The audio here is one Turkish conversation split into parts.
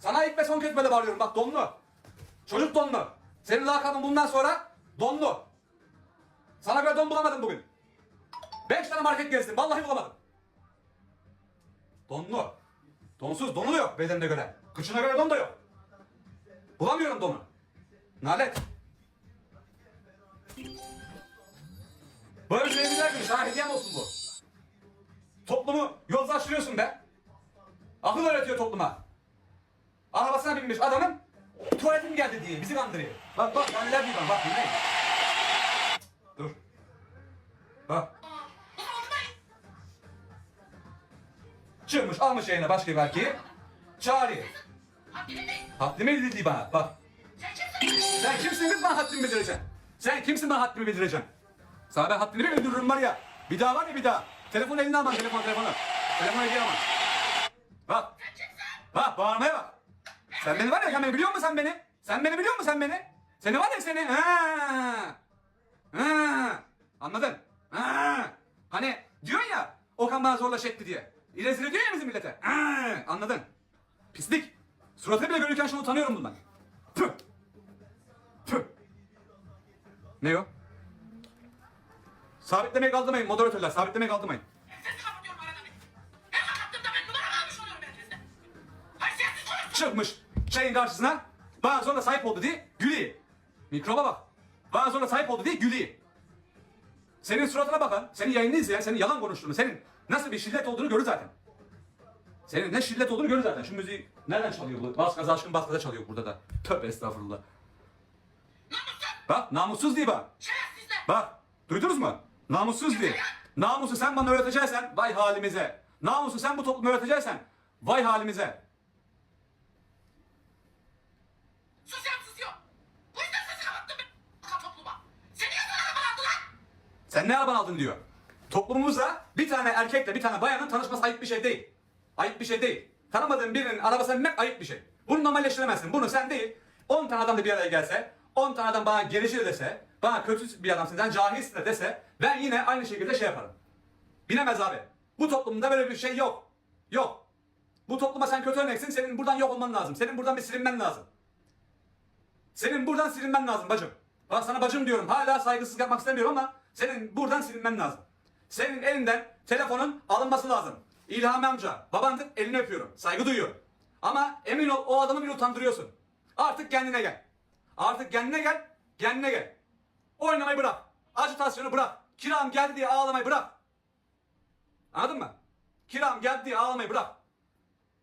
Sana ilk ve son kez böyle bağırıyorum bak donlu. Çocuk donlu. Senin lakabın bundan sonra donlu. Sana göre don bulamadım bugün. Beş tane market gezdim vallahi bulamadım. Donlu. Donsuz donu da yok bedenine göre. Kıçına göre don da yok. Bulamıyorum donu. Nalet. Böyle bir güzel gün. Sana hediyem olsun bu. Toplumu yozlaştırıyorsun be. Akıl öğretiyor topluma. Arabasına binmiş adamın tuvaletim geldi diye bizi kandırıyor. Bak bak ben neler diyeyim bak dinleyin. Dur. Bak. Çıkmış almış yayına başka bir erkeği. Çağırıyor. Haddimi bildirdi bana bak. Sen kimsin kız bana haddimi bildireceksin? Sen kimsin bana haddimi bildireceksin? Sana ben haddini bir bildiririm var ya. Bir daha var ya bir daha. Telefon eline alma telefon telefonu. Telefonu eline alma. Bak. Bak bağırmaya bak. Sen beni var ya sen beni biliyor musun sen beni? Sen beni biliyor musun sen beni? Seni var ya seni. Ha. Ha. Anladın? Ha. Hani diyorsun ya Okan bana zorla çekti diye. İrezil ediyor ya bizim millete. Ha. Anladın? Pislik. Suratını bile görürken şunu utanıyorum bundan. Tüh. Tüh. Ne o? Sabitlemeye kaldırmayın moderatörler. Sabitlemeye kaldırmayın. Çıkmış şeyin karşısına bana sonra sahip oldu diye gülüyor. Mikroba bak. Bana sonra sahip oldu diye gülüyor. Senin suratına bakan, senin yayını izleyen, senin yalan konuştuğunu, senin nasıl bir şiddet olduğunu görür zaten. Senin ne şiddet olduğunu görür zaten. Şu müziği nereden çalıyor bu? Bas gaza aşkın bas gaza çalıyor burada da. Tövbe estağfurullah. Bak namussuz diye bak. Şerefsizler. Bak duydunuz mu? Namussuz diye. Namusu sen bana öğreteceksen vay halimize. Namusu sen bu toplumu öğreteceksen vay halimize. Sen ne araban aldın diyor. Toplumumuzda bir tane erkekle bir tane bayanın tanışması ayıp bir şey değil. Ayıp bir şey değil. Tanımadığın birinin arabasına binmek ayıp bir şey. Bunu normalleştiremezsin. Bunu sen değil. 10 tane adam da bir araya gelse, 10 tane adam bana gerici de dese, bana kötü bir adamsın, sen cahilsin de dese, ben yine aynı şekilde şey yaparım. Binemez abi. Bu toplumda böyle bir şey yok. Yok. Bu topluma sen kötü örneksin, senin buradan yok olman lazım. Senin buradan bir silinmen lazım. Senin buradan silinmen lazım bacım. Bak sana bacım diyorum. Hala saygısızlık yapmak istemiyorum ama senin buradan silinmen lazım. Senin elinden telefonun alınması lazım. İlhami amca, babandır elini öpüyorum. Saygı duyuyorum. Ama emin ol o adamı bile utandırıyorsun. Artık kendine gel. Artık kendine gel. Kendine gel. Oynamayı bırak. Acitasyonu bırak. Kiram geldi diye ağlamayı bırak. Anladın mı? Kiram geldi diye ağlamayı bırak.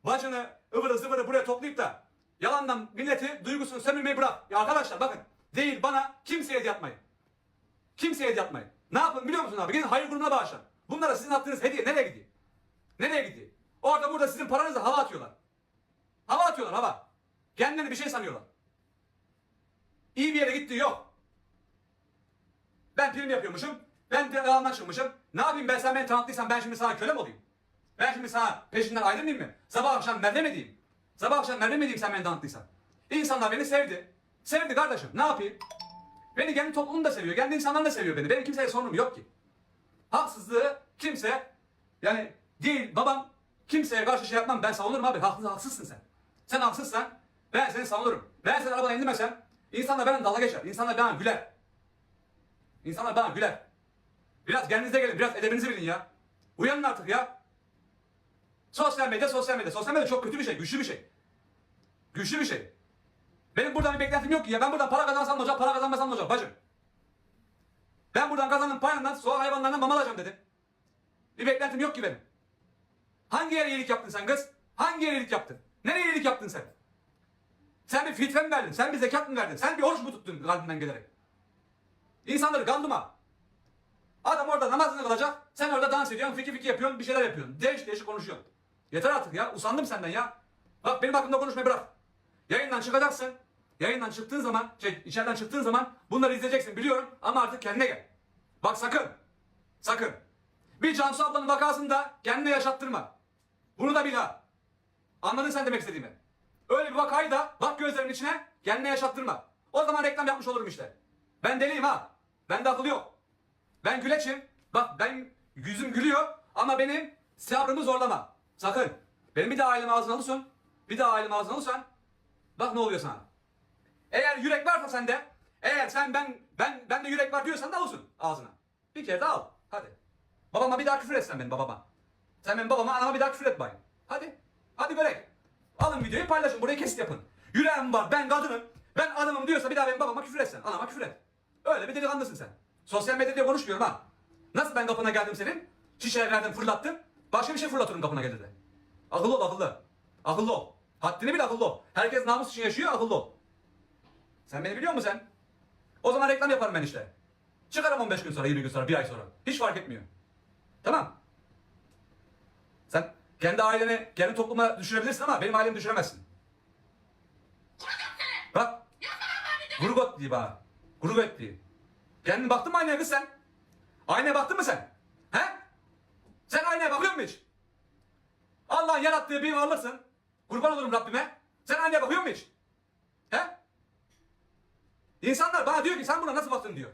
Bacını ıvırı zıvırı buraya toplayıp da yalandan milleti duygusunu sömürmeyi bırak. Ya arkadaşlar bakın değil bana kimseye hediye atmayın. Kimseye hediye atmayın. Ne yapın biliyor musun abi? Gidin hayır grubuna bağışlayın. Bunlara sizin attığınız hediye nereye gidiyor? Nereye gidiyor? Orada burada sizin paranızla hava atıyorlar. Hava atıyorlar hava. Kendilerini bir şey sanıyorlar. İyi bir yere gittiği yok. Ben prim yapıyormuşum. Ben de yalandan çıkmışım. Ne yapayım ben sen beni tanıttıysan ben şimdi sana köle mi olayım? Ben şimdi sana peşinden ayrılmayayım mı? Sabah akşam merve mi diyeyim? Sabah akşam merve mi diyeyim sen beni tanıttıysan? İnsanlar beni sevdi. Sevdi kardeşim. Ne yapayım? Beni kendi toplumum da seviyor. Kendi insanlar da seviyor beni. Benim kimseye sorunum yok ki. Haksızlığı kimse yani değil babam kimseye karşı şey yapmam. Ben savunurum abi. Haklı, haksızsın sen. Sen haksızsan ben seni savunurum. Ben seni arabadan indirmesem insanlar bana dalga geçer. İnsanlar bana güler. İnsanlar bana güler. Biraz kendinize gelin. Biraz edebinizi bilin ya. Uyanın artık ya. Sosyal medya, sosyal medya. Sosyal medya çok kötü bir şey, güçlü bir şey. Güçlü bir şey. Benim buradan bir beklentim yok ki ya. Ben buradan para kazansam olacak, para kazanmasam olacak bacım? Ben buradan kazandığım parandan sokak hayvanlarına mama alacağım dedim. Bir beklentim yok ki benim. Hangi yere iyilik yaptın sen kız? Hangi yere iyilik yaptın? Nereye iyilik yaptın sen? Sen bir filtre mi verdin? Sen bir zekat mı verdin? Sen bir oruç mu tuttun kalbinden gelerek? İnsanları kandırma. Adam orada namazını kılacak. Sen orada dans ediyorsun, fiki fiki yapıyorsun, bir şeyler yapıyorsun. Değiş değişik konuşuyorsun. Yeter artık ya. Usandım senden ya. Bak benim hakkımda konuşmayı bırak. Yayından çıkacaksın. Yayından çıktığın zaman, şey içeriden çıktığın zaman bunları izleyeceksin biliyorum ama artık kendine gel. Bak sakın. Sakın. Bir Cansu ablanın vakasını da kendine yaşattırma. Bunu da bil ha. Anladın sen demek istediğimi. Öyle bir vakayı da bak gözlerimin içine kendine yaşattırma. O zaman reklam yapmış olurum işte. Ben deliyim ha. Bende akıl yok. Ben güleçim. Bak ben yüzüm gülüyor ama benim sabrımı zorlama. Sakın. Benim bir de ailem ağzına alırsan bir daha ailem ağzına alırsan bak ne oluyor sana. Eğer yürek varsa sende, eğer sen ben ben bende yürek var diyorsan da olsun ağzına. Bir kere daha al. Hadi. Babama bir daha küfür etsen benim babama. Sen benim babama anama bir daha küfür et bayım. Hadi. Hadi börek. Alın videoyu paylaşın. Burayı kesit yapın. Yüreğim var. Ben kadınım. Ben adamım diyorsa bir daha benim babama küfür etsen. Anama küfür et. Öyle bir delikanlısın sen. Sosyal medyada konuşmuyorum ha. Nasıl ben kapına geldim senin? Şişeler verdim fırlattım. Başka bir şey fırlatırım kapına geldi de. Akıllı ol akıllı. Akıllı ol. Haddini bil akıllı ol. Herkes namus için yaşıyor akıllı ol. Sen beni biliyor musun sen? O zaman reklam yaparım ben işte. Çıkarım 15 gün sonra, 20 gün sonra, bir ay sonra. Hiç fark etmiyor. Tamam. Sen kendi aileni, kendi topluma düşürebilirsin ama benim ailemi düşüremezsin. Bak, grugot diye bana. Grugot diye. Kendin baktın mı aynaya kız sen? Aynaya baktın mı sen? He? Sen aynaya bakıyor musun hiç? Allah'ın yarattığı bir varlıksın. Kurban olurum Rabbime. Sen aynaya bakıyor musun hiç? He? İnsanlar bana diyor ki sen buna nasıl baktın diyor.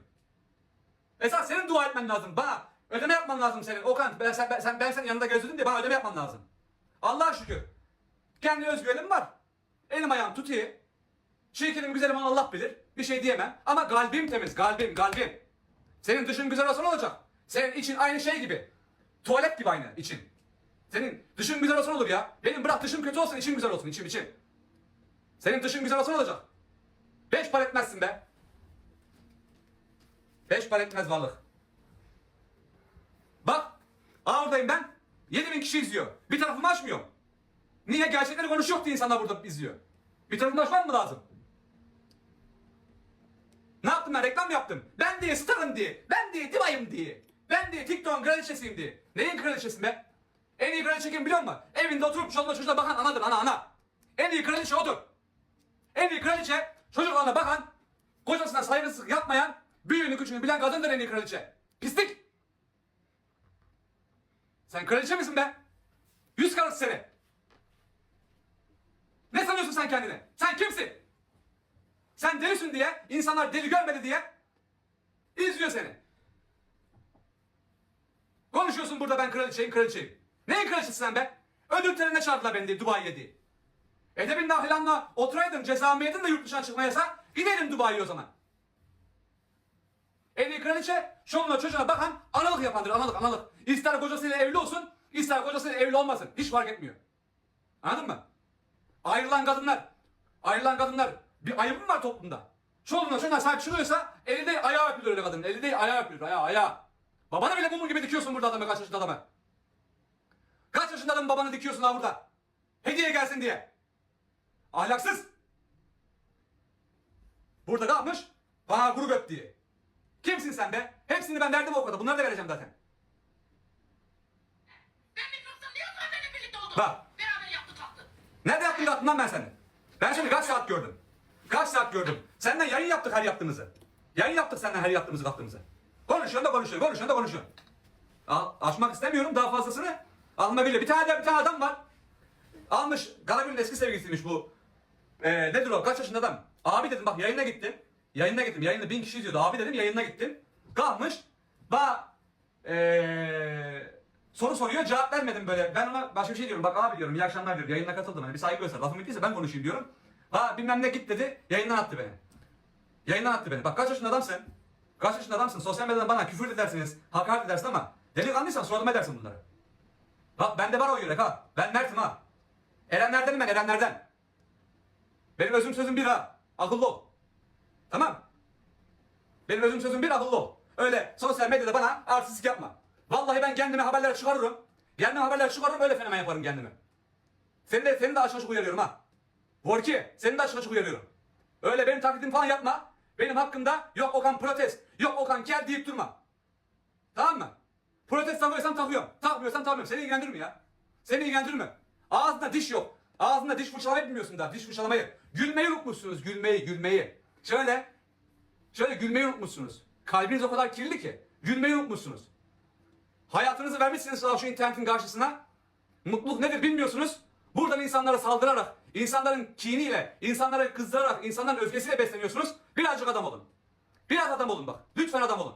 Esas senin dua etmen lazım. Bana ödeme yapman lazım senin. Okan ben sen ben, sen, ben senin yanında gözledim diye bana ödeme yapman lazım. Allah'a şükür. Kendi özgüvenim var. Elim ayağım tutuyor. Çirkinim güzelim onu Allah bilir. Bir şey diyemem. Ama kalbim temiz. Kalbim, kalbim. Senin dışın güzel olsa ne olacak? Senin için aynı şey gibi. Tuvalet gibi aynı için. Senin dışın güzel olsa olur ya? Benim bırak dışım kötü olsun, içim güzel olsun, içim içim. Senin dışın güzel olsa ne olacak? Beş para etmezsin be. Beş para etmez varlık. Bak, oradayım ben. 7000 kişi izliyor. Bir tarafımı açmıyorum. Niye? Gerçekleri konuşuyor diye insanlar burada izliyor. Bir tarafımı açmam mı lazım? Ne yaptım ben? Reklam yaptım. Ben diye starım diye. Ben diye divayım diye. Ben diye TikTok'un kraliçesiyim diye. Neyin kraliçesi be? En iyi kraliçe kim biliyor musun? Evinde oturup çoluğuna çocuğuna bakan anadır ana ana. En iyi kraliçe odur. En iyi kraliçe çocuklarına bakan, kocasına saygısızlık yapmayan, büyüğünü küçüğünü bilen kadındır en iyi kraliçe. Pislik. Sen kraliçe misin be? Yüz karısı seni. Ne sanıyorsun sen kendini? Sen kimsin? Sen delisin diye, insanlar deli görmedi diye izliyor seni. Konuşuyorsun burada ben kraliçeyim, kraliçeyim. Neyin kraliçesi sen be? Ödül törenine çağırdılar beni diye Dubai'ye diye. Edebin nahilanla oturaydım, cezamı yedin de yurt dışına çıkma yasak. Gidelim Dubai'ye o zaman. İyi kraliçe, çoluğuna çocuğuna bakan analık yapandır, analık, analık. İster kocasıyla evli olsun, ister kocasıyla evli olmasın. Hiç fark etmiyor. Anladın mı? Ayrılan kadınlar, ayrılan kadınlar bir ayıbı mı var toplumda? Çoluğuna çocuğuna sahip çıkıyorsa eli değil ayağı öpülür öyle kadının. Eli değil ayağı öpülür, ayağı, ayağı. Babanı bile mumur gibi dikiyorsun burada adamı, kaç yaşında adamı. Kaç yaşında adamı babanı dikiyorsun ha burada? Hediye gelsin diye. Ahlaksız. Burada kalmış, bana grup öp diye. Kimsin sen be? Hepsini ben verdim o kadar. Bunları da vereceğim zaten. Ben mikrofon niye o benimle birlikte oldun? Bak. Beraber yaptık kalktı. Nerede yaptın da attın lan ben seni? Ben seni kaç saat gördüm? Kaç saat gördüm? Senden yayın yaptık her yaptığımızı. Yayın yaptık senden her yaptığımızı kalktığımızı. Konuşuyorsun da konuşuyorsun, konuşuyorsun da konuşuyorsun. Al, açmak istemiyorum daha fazlasını. Alma bile. Bir tane de bir tane adam var. Almış, Karagül'ün eski sevgilisiymiş bu. Ee, nedir o? Kaç yaşında adam? Abi dedim bak yayına gittim. Yayına gittim. Yayında bin kişi izliyordu. Abi dedim yayına gittim. Kalmış. Ba ee, soru soruyor cevap vermedim böyle. Ben ona başka bir şey diyorum. Bak abi diyorum iyi akşamlar diyorum. Yayına katıldım. Hani bir saygı göster. Lafım bittiyse ben konuşayım diyorum. Ha bilmem ne git dedi. Yayından attı beni. Yayından attı beni. Bak kaç yaşında adamsın? Kaç yaşında adamsın? Sosyal medyadan bana küfür edersiniz. Hakaret edersin ama delikanlıysan sorulma edersin bunları. Bak bende var o yürek ha. Ben Mert'im ha. Erenlerdenim ben Erenlerden. Benim özüm sözüm bir ha. Akıllı ol. Tamam. Benim özüm sözüm bir akıllı ol. Öyle sosyal medyada bana artistlik yapma. Vallahi ben kendime haberler çıkarırım. Kendime haberler çıkarırım öyle fenomen yaparım kendimi. Seni de, seni de açık açık uyarıyorum ha. Vorki seni de açık açık uyarıyorum. Öyle benim taklidimi falan yapma. Benim hakkımda yok Okan protest, yok Okan kel deyip durma. Tamam mı? Protest takıyorsan takıyorum. Takmıyorsan takmıyorum. Seni ilgilendirmiyor ya. Seni ilgilendirmiyor. Ağzında diş yok. Ağzında diş fırçalamayı bilmiyorsun daha. Diş fırçalamayı. Gülmeyi unutmuşsunuz. Gülmeyi, gülmeyi. Şöyle. Şöyle gülmeyi unutmuşsunuz. Kalbiniz o kadar kirli ki. Gülmeyi unutmuşsunuz. Hayatınızı vermişsiniz şu internetin karşısına. Mutluluk nedir bilmiyorsunuz. Buradan insanlara saldırarak, insanların kiniyle, insanları kızdırarak, insanların öfkesiyle besleniyorsunuz. Birazcık adam olun. Biraz adam olun bak. Lütfen adam olun.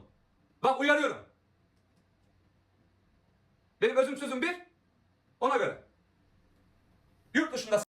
Bak uyarıyorum. Benim özüm sözüm bir. Ona göre. Yurt dışında